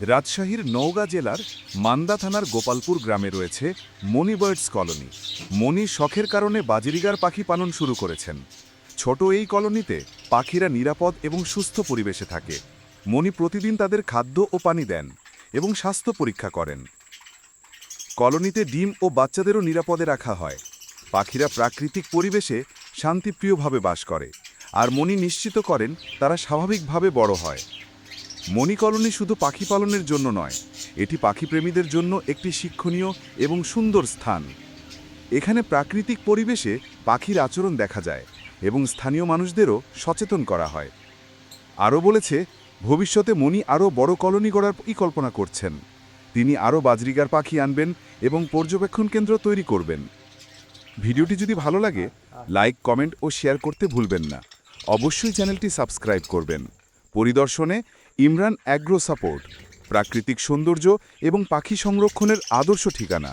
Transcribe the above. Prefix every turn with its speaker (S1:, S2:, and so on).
S1: রাজশাহীর নওগাঁ জেলার মান্দা থানার গোপালপুর গ্রামে রয়েছে মনি বার্ডস কলোনি। মনি শখের কারণে বাজিরিগার পাখি পালন শুরু করেছেন। ছোট এই কলোনিতে পাখিরা নিরাপদ এবং সুস্থ পরিবেশে থাকে। মনি প্রতিদিন তাদের খাদ্য ও পানি দেন এবং স্বাস্থ্য পরীক্ষা করেন। কলোনিতে ডিম ও বাচ্চাদেরও নিরাপদে রাখা হয়। পাখিরা প্রাকৃতিক পরিবেশে শান্তিপ্রিয়ভাবে বাস করে। আর মনি নিশ্চিত করেন তারা স্বাভাবিকভাবে বড় হয়। মণি কলোনি শুধু পাখি পালনের জন্য নয়, এটি পাখিপ্রেমীদের জন্য একটি শিক্ষণীয় এবং সুন্দর স্থান। এখানে প্রাকৃতিক পরিবেশে পাখির আচরণ দেখা যায় এবং স্থানীয় মানুষদেরও সচেতন করা হয়। আরও বলেছে, ভবিষ্যতে মণি আরও বড় কলোনি গড়ার পরিকল্পনা করছেন। তিনি আরও বাজরিগার পাখি আনবেন এবং পর্যবেক্ষণ কেন্দ্র তৈরি করবেন। ভিডিওটি যদি ভালো লাগে, লাইক, কমেন্ট ও শেয়ার করতে ভুলবেন না। অবশ্যই চ্যানেলটি সাবস্ক্রাইব করবেন। পরিদর্শনে ইমরান অ্যাগ্রো সাপোর্ট প্রাকৃতিক সৌন্দর্য এবং পাখি সংরক্ষণের আদর্শ ঠিকানা।